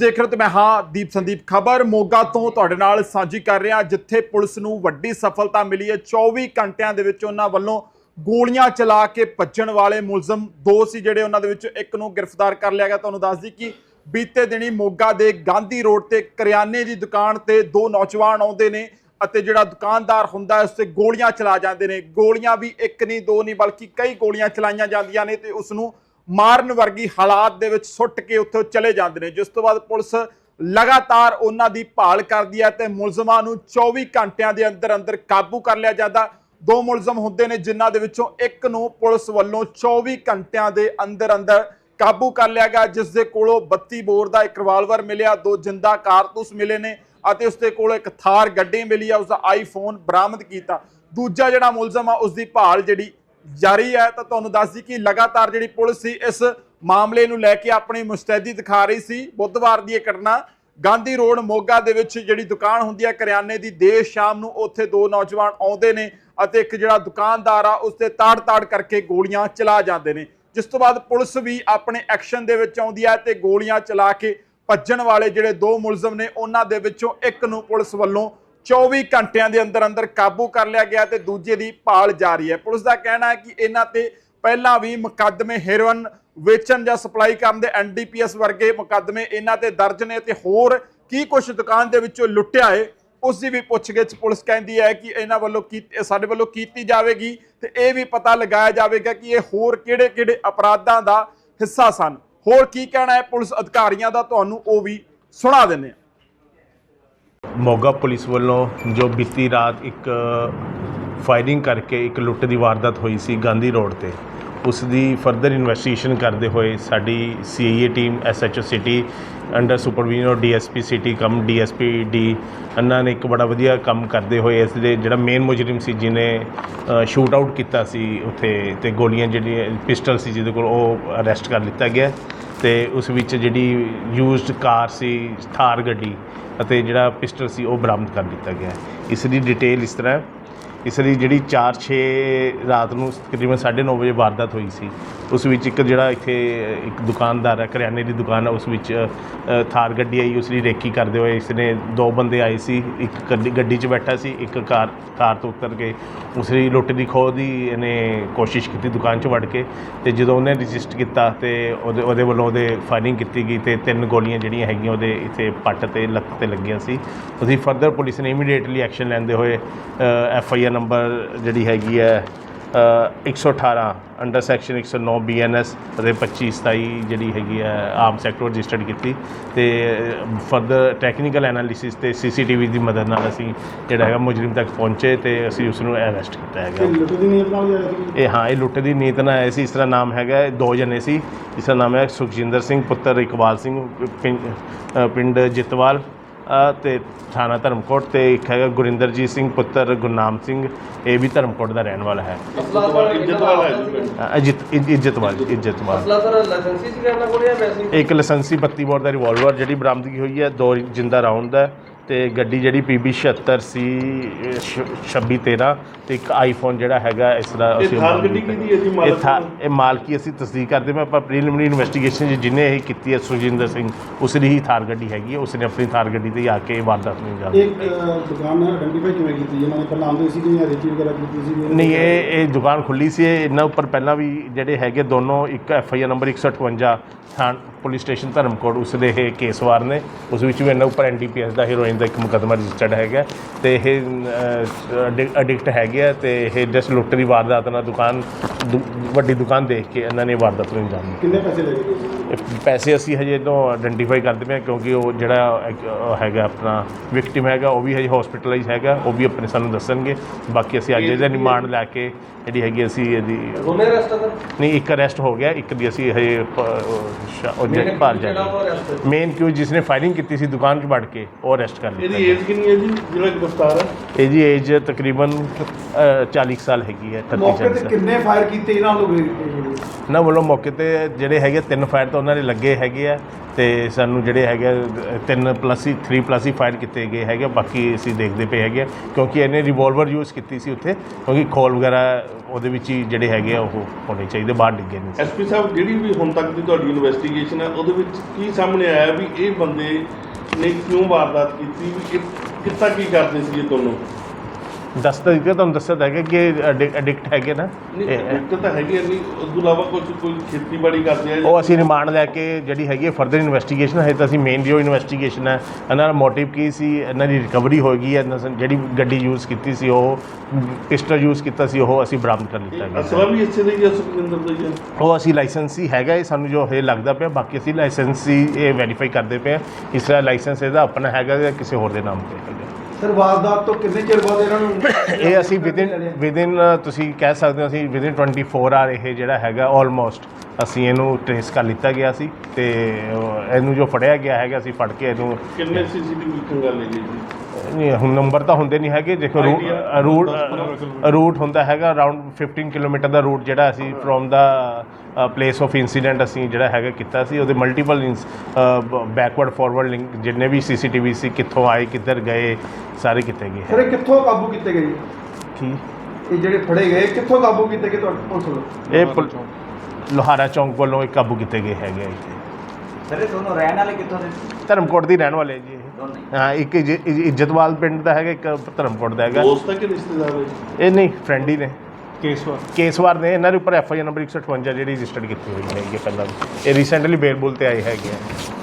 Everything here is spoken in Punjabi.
ਦੇਖ ਰਹੇ ਹੋ ਤੇ ਮੈਂ ਹਾਂ ਦੀਪ ਸੰਦੀਪ ਖਬਰ। ਮੋਗਾ ਤੋਂ ਤੁਹਾਡੇ ਨਾਲ ਸਾਂਝੀ ਕਰ ਰਿਹਾ, ਜਿੱਥੇ ਪੁਲਿਸ ਨੂੰ ਵੱਡੀ ਸਫਲਤਾ ਮਿਲੀ ਹੈ। 24 ਘੰਟਿਆਂ ਦੇ ਵਿੱਚ ਉਹਨਾਂ ਵੱਲੋਂ ਗੋਲੀਆਂ ਚਲਾ ਕੇ ਭੱਜਣ ਵਾਲੇ ਮੁਲਜ਼ਮ ਦੋ ਸੀ, ਜਿਹੜੇ ਉਹਨਾਂ ਦੇ ਵਿੱਚ ਇੱਕ ਨੂੰ ਗ੍ਰਿਫਤਾਰ ਕਰ ਲਿਆ ਗਿਆ। ਤੁਹਾਨੂੰ ਦੱਸ ਦਈ ਕਿ ਬੀਤੇ ਦਿਨੀ ਮੋਗਾ ਦੇ ਗਾਂਧੀ ਰੋਡ ਤੇ ਕਰਿਆਨੇ ਦੀ ਦੁਕਾਨ ਤੇ ਦੋ ਨੌਜਵਾਨ ਆਉਂਦੇ ਨੇ ਅਤੇ ਜਿਹੜਾ ਦੁਕਾਨਦਾਰ ਹੁੰਦਾ ਉਸ ਤੇ ਗੋਲੀਆਂ ਚਲਾ ਜਾਂਦੇ ਨੇ। ਗੋਲੀਆਂ ਵੀ ਇੱਕ ਨਹੀਂ, ਦੋ ਨਹੀਂ, ਬਲਕਿ ਕਈ ਗੋਲੀਆਂ ਚਲਾਈਆਂ ਜਾਂਦੀਆਂ ਨੇ ਤੇ ਉਸ ਨੂੰ ਮਾਰਨ ਵਰਗੀ ਹਾਲਾਤ ਦੇ ਵਿੱਚ ਸੁੱਟ ਕੇ ਉੱਥੋਂ ਚਲੇ ਜਾਂਦੇ ਨੇ। ਜਿਸ ਤੋਂ ਬਾਅਦ ਪੁਲਿਸ ਲਗਾਤਾਰ ਉਹਨਾਂ ਦੀ ਭਾਲ ਕਰਦੀ ਹੈ ਤੇ ਮੁਲਜ਼ਮਾਂ ਨੂੰ 24 ਘੰਟਿਆਂ ਦੇ ਅੰਦਰ ਅੰਦਰ ਕਾਬੂ ਕਰ ਲਿਆ ਜਾਂਦਾ। ਦੋ ਮੁਲਜ਼ਮ ਹੁੰਦੇ ਨੇ, ਜਿਨ੍ਹਾਂ ਦੇ ਵਿੱਚੋਂ ਇੱਕ ਨੂੰ ਪੁਲਿਸ ਵੱਲੋਂ 24 ਘੰਟਿਆਂ ਦੇ ਅੰਦਰ ਅੰਦਰ ਕਾਬੂ ਕਰ ਲਿਆ ਗਿਆ, ਜਿਸ ਦੇ ਕੋਲੋਂ 32 ਬੋਰ ਦਾ ਇੱਕ ਰਿਵਾਲਵਰ ਮਿਲਿਆ, ਦੋ ਜਿੰਦਾ ਕਾਰਤੂਸ ਮਿਲੇ ਨੇ ਅਤੇ ਉਸ ਦੇ ਕੋਲ ਇੱਕ ਥਾਰ ਗੱਡੀ ਮਿਲੀ ਆ ਉਸ ਦਾ ਆਈਫੋਨ ਬਰਾਮਦ ਕੀਤਾ। ਦੂਜਾ ਜਿਹੜਾ ਮੁਲਜ਼ਮ ਆ ਉਸ ਦੀ ਭਾਲ ਜਿਹੜੀ ਜਾਰੀ ਹੈ, ਤਾਂ ਤੁਹਾਨੂੰ ਦੱਸ ਦਈ ਕਿ ਲਗਾਤਾਰ ਜਿਹੜੀ ਪੁਲਿਸ ਸੀ, ਇਸ ਮਾਮਲੇ ਨੂੰ ਲੈ ਕੇ ਆਪਣੀ ਮੁਸਤੈਦੀ ਦਿਖਾ ਰਹੀ ਸੀ। ਬੁੱਧਵਾਰ ਦੀ ਇਹ ਘਟਨਾ, ਗਾਂਧੀ ਰੋਡ ਮੋਗਾ ਦੇ ਵਿੱਚ ਜਿਹੜੀ ਦੁਕਾਨ ਹੁੰਦੀ ਹੈ, ਕਰਿਆਨੇ ਦੀ, ਦੇਰ ਸ਼ਾਮ ਨੂੰ ਉੱਥੇ ਦੋ ਨੌਜਵਾਨ ਆਉਂਦੇ ਨੇ ਅਤੇ ਇੱਕ ਜਿਹੜਾ ਦੁਕਾਨਦਾਰ ਆ ਉਸ ਤੇ ਤਾੜ-ਤਾੜ ਕਰਕੇ ਗੋਲੀਆਂ ਚਲਾ ਜਾਂਦੇ ਨੇ। ਜਿਸ ਤੋਂ ਬਾਅਦ ਪੁਲਿਸ ਵੀ ਆਪਣੇ ਐਕਸ਼ਨ ਦੇ ਵਿੱਚ ਆਉਂਦੀ ਹੈ ਤੇ ਗੋਲੀਆਂ ਚਲਾ ਕੇ ਭੱਜਣ ਵਾਲੇ ਜਿਹੜੇ ਦੋ ਮੁਲਜ਼ਮ ਨੇ, ਉਹਨਾਂ ਦੇ ਵਿੱਚੋਂ ਇੱਕ ਨੂੰ ਪੁਲਿਸ ਵੱਲੋਂ 24 ਘੰਟਿਆਂ ਦੇ ਅੰਦਰ ਅੰਦਰ ਕਾਬੂ ਕਰ ਲਿਆ ਗਿਆ ਤੇ ਦੂਜੇ ਦੀ ਭਾਲ ਜਾਰੀ ਹੈ। ਪੁਲਿਸ ਦਾ ਕਹਿਣਾ ਹੈ ਕਿ ਇਹਨਾਂ ਤੇ ਪਹਿਲਾਂ ਵੀ ਮੁਕੱਦਮੇ ਹੈਰੋਇਨ ਵੇਚਣ ਜਾਂ ਸਪਲਾਈ ਕਰਨ ਦੇ ਐਨਡੀਪੀਐਸ ਵਰਗੇ ਮੁਕੱਦਮੇ ਇਹਨਾਂ ਤੇ ਦਰਜ ਨੇ ਤੇ ਹੋਰ ਕੀ ਕੁਝ ਦੁਕਾਨ ਦੇ ਵਿੱਚੋਂ ਲੁੱਟਿਆ ਏ ਉਸ ਦੀ ਵੀ ਪੁੱਛਗਿੱਛ ਪੁਲਿਸ ਕਹਿੰਦੀ ਹੈ ਕਿ ਇਹਨਾਂ ਵੱਲੋਂ ਕੀ ਸਾਡੇ ਵੱਲੋਂ ਕੀਤੀ ਜਾਵੇਗੀ ਤੇ ਇਹ ਵੀ ਪਤਾ ਲਗਾਇਆ ਜਾਵੇਗਾ ਕਿ ਇਹ ਹੋਰ ਕਿਹੜੇ-ਕਿਹੜੇ ਅਪਰਾਧਾਂ ਦਾ ਹਿੱਸਾ ਸਨ। ਹੋਰ ਕੀ ਕਹਿਣਾ ਹੈ ਪੁਲਿਸ ਅਧਿਕਾਰੀਆਂ ਦਾ, ਤੁਹਾਨੂੰ ਉਹ ਵੀ ਸੁਣਾ ਦਿੰਦੇ ਹਾਂ। ਮੋਗਾ ਪੁਲਿਸ ਵੱਲੋਂ ਜੋ ਬੀਤੀ ਰਾਤ ਇੱਕ ਫਾਇਰਿੰਗ ਕਰਕੇ ਇੱਕ ਲੁੱਟ ਦੀ ਵਾਰਦਾਤ ਹੋਈ ਸੀ ਗਾਂਧੀ ਰੋਡ ਤੇ, ਉਸ ਦੀ ਫਰਦਰ ਇਨਵੈਸਟੀਗੇਸ਼ਨ ਕਰਦੇ ਹੋਏ ਸਾਡੀ CIA team SHO city under supervision of DSP city cum DSP D ਇਹਨਾਂ ਨੇ ਇੱਕ ਬੜਾ ਵਧੀਆ ਕੰਮ ਕਰਦੇ ਹੋਏ ਇਸ ਦੇ ਜਿਹੜਾ ਮੇਨ ਮੁਜਰਮ ਸੀ ਜਿਹਨੇ ਸ਼ੂਟ ਆਊਟ ਕੀਤਾ ਸੀ ਉੱਥੇ ਤੇ ਗੋਲੀਆਂ ਜਿਹੜੀਆਂ ਪਿਸਟਲ ਸੀ ਜਿਹਦੇ ਕੋਲ ਉਹ ਅਰੈਸਟ ਕਰ ਲਿੱਤਾ ਗਿਆ। ਤੇ ਉਸ ਵਿੱਚ ਜਿਹੜੀ ਯੂਜ਼ਡ ਕਾਰ ਸੀ ਥਾਰ ਗੱਡੀ ਅਤੇ ਜਿਹੜਾ ਪਿਸਟਲ ਸੀ, ਉਹ ਬਰਾਮਦ ਕਰ ਲਿੱਤਾ ਗਿਆ ਇਸ ਦੀ ਡਿਟੇਲ ਇਸ ਤਰ੍ਹਾਂ ਇਸ ਲਈ ਜਿਹੜੀ 4-6 ਰਾਤ ਨੂੰ ਤਕਰੀਬਨ 9:30 ਵਜੇ ਵਾਰਦਾਤ ਹੋਈ ਸੀ, ਉਸ ਵਿੱਚ ਇੱਕ ਜਿਹੜਾ ਇੱਥੇ, ਇੱਕ ਦੁਕਾਨਦਾਰ ਹੈ, ਕਰਿਆਨੇ ਦੀ ਦੁਕਾਨ ਹੈ, ਉਸ ਵਿੱਚ ਥਾਰ ਗੱਡੀ ਆਈ, ਉਸ ਦੀ ਰੇਕੀ ਕਰਦੇ ਹੋਏ ਇਸ ਨੇ ਦੋ ਬੰਦੇ ਆਏ ਸੀ, ਇੱਕ ਗੱਡੀ ਗੱਡੀ 'ਚ ਬੈਠਾ ਸੀ, ਇੱਕ ਕਾਰ ਕਾਰ ਤੋਂ ਉਤਰ ਕੇ, ਉਸ ਦੀ ਲੁੱਟ ਦੀ ਖੋਹ ਦੀ ਇਹਨੇ ਕੋਸ਼ਿਸ਼ ਕੀਤੀ ਦੁਕਾਨ 'ਚ ਵੜ ਕੇ ਤੇ ਜਦੋਂ ਉਹਨੇ ਰਜਿਸਟ ਕੀਤਾ ਤੇ ਉਹਦੇ ਉਹਦੇ ਵੱਲੋਂ ਉਹਦੇ ਫਾਇਰਿੰਗ ਕੀਤੀ ਗਈ ਤੇ ਤਿੰਨ ਗੋਲੀਆਂ ਜਿਹੜੀਆਂ ਹੈਗੀਆਂ ਉਹਦੇ ਇੱਥੇ ਪੱਟ ਤੇ ਲੱਕ ਤੇ ਲੱਗੀਆਂ ਸੀ। ਉਹਦੀ ਫਰਦਰ ਪੁਲਿਸ ਨੇ ਇਮੀਡੀਏਟਲੀ ਐਕਸ਼ਨ ਲੈਂਦੇ ਹੋਏ ਐਫ ਆਈ ਆਰ ਨੰਬਰ ਜਿਹੜੀ ਹੈਗੀ ਹੈ ਅ, 118 ਅੰਡਰ ਸੈਕਸ਼ਨ 109 ਬੀਐਨਐਸ ਅਤੇ 25 27 ਜਿਹੜੀ ਹੈਗੀ ਹੈ ਆਰਮ ਸੈਕਟਰ ਰਜਿਸਟਰਡ ਕੀਤੀ। ਤੇ ਫਰਦਰ ਟੈਕਨੀਕਲ ਐਨਾਲਿਸਿਸ ਤੇ ਸੀਸੀਟੀਵੀ ਦੀ ਮਦਦ ਨਾਲ ਅਸੀਂ ਜਿਹੜਾ ਹੈਗਾ ਮੁਜਰਮ ਤੱਕ ਪਹੁੰਚੇ ਤੇ ਅਸੀਂ ਉਸ ਨੂੰ ਅਰੈਸਟ ਕੀਤਾ ਹੈਗਾ। ਇਹ ਹਾਂ ਇਹ ਲੁੱਟ ਦੀ ਨੀਤ ਨਾਲ ਆਏ ਸੀ। ਇਸ ਦਾ ਨਾਮ ਹੈਗਾ ਦੋ ਜਣੇ ਸੀ। ਇਸ ਦਾ ਨਾਮ ਹੈ ਸੁਖਜਿੰਦਰ ਸਿੰਘ ਪੁੱਤਰ ਇਕਬਾਲ ਸਿੰਘ ਪਿੰਡ ਜਿੱਤਵਾਲ ਤੇ ਥਾਣਾ ਧਰਮਕੋਟ ਤੇ ਇੱਕ ਹੈਗਾ ਗੁਰਿੰਦਰਜੀਤ ਸਿੰਘ ਪੁੱਤਰ ਗੁਰਨਾਮ ਸਿੰਘ ਇਹ ਵੀ ਧਰਮਕੋਟ ਦਾ ਰਹਿਣ ਵਾਲਾ ਹੈ। ਇੱਜ਼ਤ ਵਾਲਾ ਹੈ ਇੱਜ਼ਤ? ਇੱਕ ਲਾਇਸੈਂਸੀ 32 ਬੋਰ ਦਾ ਰਿਵਾਲਵਰ ਜਿਹੜੀ ਬਰਾਮਦਗੀ ਹੋਈ ਹੈ ਦੋ ਜਿੰਦਾ ਰਾਉਂਡ ਦਾ ਤੇ ਗੱਡੀ ਜਿਹੜੀ PB 76 ਸੀ 2613 ਤੇ ਇੱਕ ਆਈਫੋਨ ਜਿਹੜਾ ਹੈਗਾ ਇਸ ਦਾ ਇਹ ਥਾਰ ਗੱਡੀ। ਕਿਹਦੀ ਹੈ ਜੀ ਇਹ ਮਾਲਕ ਥਾਰ ਇਹ ਮਾਲਕੀ ਅਸੀਂ ਤਸਦੀਕ ਕਰਦੇ ਮੈਂ ਆਪਾਂ ਪ੍ਰੀਲਿਮਿਨਰੀ ਇਨਵੈਸਟੀਗੇਸ਼ਨ ਜਿਹਨੇ ਇਹ ਕੀਤੀ ਹੈ ਸੁਜਿੰਦਰ ਸਿੰਘ ਉਸ ਦੀ ਹੀ ਥਾਰ ਗੱਡੀ ਹੈਗੀ ਹੈ ਉਸ ਨੇ ਆਪਣੀ ਥਾਰ ਗੱਡੀ ਤੇ ਆ ਕੇ ਇਹ ਵਾਰਦਾਤ ਨੂੰ ਅੰਜਾਮ ਇੱਕ ਦੁਕਾਨ ਹੈ ਆਇਡੈਂਟੀਫਾਈ ਕਿਵੇਂ ਕੀਤੀ ਇਹਨਾਂ ਨੇ ਪਹਿਲਾਂ ਆਉਂਦੇ ਸੀ ਜਾਂ ਰੇਚੀ ਵਗੈਰਾ ਕੀਤੀ ਸੀ ਨਹੀਂ ਇਹ ਇਹ ਦੁਕਾਨ ਖੁੱਲੀ ਸੀ ਇਹ ਇਹਨਾਂ ਉੱਪਰ ਪਹਿਲਾਂ ਵੀ ਜਿਹੜੇ ਹੈਗੇ ਦੋਨੋਂ ਇੱਕ ਐਫ ਆਈ ਆਰ ਨੰਬਰ 158 ਥਾਣ ਪੁਲਿਸ ਸਟੇਸ਼ਨ ਧਰਮਕੋਟ, ਉਸ ਦੇ ਇਹ ਕੇਸਵਾਰ ਨੇ ਉਸ ਵਿੱਚ ਵੀ ਇਹਨਾਂ ਉੱਪਰ ਐਨਡੀਪੀਐਸ ਦਾ ਹੀਰੋਇਨ ਦਾ ਇੱਕ ਮੁਕੱਦਮਾ ਰਜਿਸਟਰਡ ਹੈਗਾ। ਤੇ ਇਹ ਐਡਿਕਟ ਹੈਗੇ ਆ ਤੇ ਇਹ ਜਸ ਲੁੱਟਰੀ ਵਾਰਦਾਤ ਨਾਲ ਦੁਕਾਨ, ਦੁ- ਵੱਡੀ ਦੁਕਾਨ ਦੇਖ ਕੇ ਇਹਨਾਂ ਨੇ ਵਾਰਦਾਤ ਨੂੰ ਅੰਜਾਮ ਕਿੰਨੇ ਪੈਸੇ ਲੱਗੇ? ਪੈਸੇ ਅਸੀਂ ਹਜੇ ਤੋਂ ਆਇਡੈਂਟੀਫਾਈ ਕਰਦੇ ਪਏ ਹਾਂ ਕਿਉਂਕਿ ਉਹ ਜਿਹੜਾ ਹੈਗਾ ਆਪਣਾ ਵਿਕਟਿਮ ਹੈਗਾ ਉਹ ਵੀ ਹਜੇ ਹਸਪੀਟਲਾਈਜ਼ ਹੈਗਾ ਉਹ ਵੀ ਆਪਣੇ ਸਾਨੂੰ ਦੱਸਣਗੇ। ਬਾਕੀ ਅਸੀਂ ਅੱਜ ਇਹਦਾ ਰਿਮਾਂਡ ਲੈ ਕੇ ਜਿਹੜੀ ਹੈਗੀ ਅਸੀਂ ਇਹਦੀ ਦੋਨੇ ਨਹੀਂ ਇੱਕ ਅਰੈਸਟ ਹੋ ਗਿਆ ਇੱਕ ਦੀ ਅਸੀਂ ਹਜੇ ਉਹ ਸ਼ਾ- ਉਹ ਜ- ਮੇਨ ਕਿਉਂ ਜਿਸ ਨੇ ਫਾਇਰਿੰਗ ਕੀਤੀ ਸੀ ਦੁਕਾਨ 'ਚ ਵੜ ਕੇ ਉਹ ਅਰੈਸਟ ਕਰ ਲਿਆ ਇਹਦੀ ਏਜ ਕਿੰਨੀ ਹੈ ਜੀ? ਜਿਹੜਾ ਗ੍ਰਿਫਤਾਰ ਹੈ? ਇਹਦੀ ਏਜ ਤਕਰੀਬਨ ਅ, 40 ਕੁ ਸਾਲ ਹੈਗੀ ਹੈ 30 ਮੌਕੇ 40 ਤੇ ਸਾਲ। ਕਿੰਨੇ ਫਾਇਰ ਕੀਤੇ ਇਹਨਾਂ ਨੂੰ ਵੇਖ ਕੇ ਇਹਨਾਂ ਵੱਲੋਂ ਮੌਕੇ ਤੇ ਜਿਹੜੇ ਹੈਗੇ ਤਿੰਨ ਫਾਇਰ ਤਾਂ ਉਹਨਾਂ ਨੇ ਲੱਗੇ ਹੈਗੇ ਆ ਤੇ ਸਾਨੂੰ ਜਿਹੜੇ ਹੈਗੇ ਆ, ਤਿੰਨ ਪਲੱਸ ਹੀ 3 ਪਲੱਸ ਹੀ ਫਾਇਰ ਕੀਤੇ ਗਏ ਹੈਗੇ ਆ। ਬਾਕੀ ਅਸੀਂ ਦੇਖਦੇ ਪਏ ਹੈਗੇ ਆ, ਕਿਉਂਕਿ ਇਹਨੇ ਰਿਵਾਲਵਰ ਯੂਜ਼ ਕੀਤੀ ਸੀ ਉੱਥੇ ਕਿਉਂਕਿ ਖੋਲ ਵਗੈਰਾ ਉਹਦੇ ਵਿੱਚ ਹੀ ਜਿਹੜੇ ਹੈਗੇ ਆ ਉਹ ਹੋਣੇ ਚਾਹੀਦੇ ਬਾਹਰ ਡਿੱਗੇ ਨਹੀਂ ਐਸਪੀ ਸਾਹਿਬ ਜਿਹੜੀ ਵੀ ਹੁਣ ਤੱਕ ਦੀ ਤੁਹਾਡੀ ਇਨਵੈਸਟੀਗੇਸ਼ਨ ਹੈ ਉਹਦੇ ਵਿੱਚ ਕੀ ਸਾਹਮਣੇ ਆਇਆ ਵੀ ਇਹ ਬੰਦੇ ਨੇ ਕਿਉਂ ਵਾਰਦਾਤ ਕੀਤੀ ਵੀ ਇਹ ਕੀ ਕਰਦੇ ਸੀ ਇਹ ਦੋਨੋਂ 10 ਤਰੀਕੇ ਤੁਹਾਨੂੰ ਦੱਸਿਆ ਤਾਂ ਹੈਗਾ ਕਿ ਐਡਿਕਟ ਹੈਗੇ ਨਾ। ਐਡਿਕਟ ਤਾਂ ਹੈਗੇ ਨਹੀਂ ਉਸ ਤੋਂ ਇਲਾਵਾ ਕੁਝ ਕੋਈ ਖੇਤੀਬਾੜੀ ਕਰਦੇ ਆ ਉਹ ਅਸੀਂ ਰਿਮਾਂਡ ਲੈ ਕੇ ਜਿਹੜੀ ਹੈਗੀ ਹੈ ਫਰਦਰ ਇਨਵੈਸਟੀਗੇਸ਼ਨ ਹੈ ਤਾਂ ਅਸੀਂ ਮੇਨ ਜੋ ਇਨਵੈਸਟੀਗੇਸ਼ਨ ਹੈ ਇਹਨਾਂ ਦਾ ਮੋਟਿਵ ਕੀ ਸੀ ਇਹਨਾਂ ਦੀ ਰਿਕਵਰੀ ਹੋ ਗਈ ਹੈ ਜਿਹੜੀ ਗੱਡੀ ਯੂਜ਼ ਕੀਤੀ ਸੀ ਉਹ ਪਿਸਟਲ ਯੂਜ਼ ਕੀਤਾ ਸੀ ਉਹ ਅਸੀਂ ਬਰਾਮਦ ਕਰ ਲਿੱਤਾ ਹੈ ਉਹ ਅਸੀਂ ਲਾਇਸੈਂਸ ਲਾਇਸੈਂਸੀ ਹੈਗਾ ਇਹ ਸਾਨੂੰ ਜੋ ਹੈ ਲੱਗਦਾ ਪਿਆ ਬਾਕੀ ਅਸੀਂ ਲਾਇਸੈਂਸ ਲਾਇਸੈਂਸੀ ਇਹ ਵੈਰੀਫਾਈ ਕਰਦੇ ਪਏ ਇਸ ਤਰ੍ਹਾਂ ਲਾਇਸੈਂਸ ਇਹਦਾ ਆਪਣਾ ਹੈਗਾ ਜਾਂ ਕਿਸੇ ਹੋਰ ਦੇ ਨਾਮ ਤੇ ਹੈਗਾ। ਸਰ ਵਾਰਦਾਤ ਤੋਂ ਕਿੰਨੇ ਚਿਰ ਬਾਅਦ ਇਹਨਾਂ ਨੂੰ ਇਹ ਅਸੀਂ ਵਿਦਿਨ ਵਿਦਿਨ ਤੁਸੀਂ ਕਹਿ ਸਕਦੇ ਹੋ ਅਸੀਂ ਵਿਦਿਨ 24 ਆਰ ਇਹ ਜਿਹੜਾ ਹੈਗਾ ਆਲਮੋਸਟ ਅਸੀਂ ਇਹਨੂੰ ਟ੍ਰੇਸ ਕਰ ਲਿੱਤਾ ਗਿਆ ਸੀ ਤੇ ਇਹਨੂੰ ਜੋ ਫੜਿਆ ਗਿਆ ਹੈਗਾ ਅਸੀਂ ਫੜ ਕੇ ਇਹਨੂੰ ਕਿੰਨੇ ਸੀਸੀਟੀਵੀ ਖੰਗਾ ਲੈ ਗਏ ਜੀ? ਨਹੀਂ ਹੁਣ ਨੰਬਰ ਤਾਂ ਹੁੰਦੇ ਨਹੀਂ ਹੈਗੇ। ਦੇਖੋ ਰੂਟ ਰੂਟ ਹੁੰਦਾ ਹੈਗਾ ਅਰਾਊਂਡ 15 ਕਿਲੋਮੀਟਰ ਦਾ ਰੂਟ ਜਿਹੜਾ ਅਸੀਂ from the place of incident ਅਸੀਂ ਜਿਹੜਾ ਹੈਗਾ ਕੀਤਾ ਸੀ। ਉਹਦੇ ਮਲਟੀਪਲ ਬੈਕਵਰਡ ਫਾਰਵਰਡ ਲਿੰਕ ਜਿੰਨੇ ਵੀ ਸੀਸੀਟੀਵੀ ਸੀ ਕਿੱਥੋਂ ਆਏ ਕਿੱਧਰ ਗਏ ਸਾਰੇ ਕਿਤੇ ਗਏ ਸਰ ਇਹ ਕਿੱਥੋਂ ਕਾਬੂ ਕੀਤੇ ਗਏ ਜੀ? ਕੀ? ਇਹ ਜਿਹੜੇ ਫੜੇ ਗਏ ਕਿੱਥੋਂ ਕਾਬੂ ਕੀਤੇ ਗਏ ਤੁਹਾਡੇ ਪੁਲਿਸ ਵੱਲੋਂ? ਇਹ ਪੁਲ- ਲੋਹਾਰਾ ਚੌਂਕ ਵੱਲੋਂ ਇੱਕ ਕਾਬੂ ਕੀਤੇ ਗਏ ਹੈਗੇ ਆ ਇੱਥੇ। ਸਰ ਇਹ ਦੋਨੋਂ ਰਹਿਣ ਵਾਲੇ ਕਿੱਥੋਂ ਦੇ? ਧਰਮਕੋਟ ਦੀ ਰਹਿਣ ਵਾਲੇ ਜੀ ਇਹ। ਦੋਨੇ ਹਾਂ। ਇੱਕ ਇੱਜ- ਇੱਜ- ਇੱਜ਼ਤਵਾਲ ਪਿੰਡ ਦਾ ਹੈਗਾ ਇੱਕ ਧਰਮਕੋਟ ਦਾ ਹੈਗਾ। ਦੋਸਤ ਹੈ ਕਿ ਰਿਸ਼ਤੇਦਾਰ ਹੈ? ਇਹ ਨਹੀਂ ਫਰੈਂਡ ਹੀ ਨੇ। ਕੇਸਵਾਰ। ਕੇਸਵਾਰ ਨੇ ਇਹਨਾਂ ਦੇ ਉੱਪਰ ਐਫ ਆਈ ਆਰ ਨੰਬਰ 158 ਜਿਹੜੀ ਰਜਿਸਟਰਡ ਕੀਤੀ ਹੋਈ ਹੈਗੀ ਹੈ ਪਹਿਲਾਂ। ਵੀ। ਇਹ ਰੀਸੈਂਟਲੀ ਬੇਲ ਬੁਲ ਤੇ ਆਏ ਹੈਗੇ ਆ।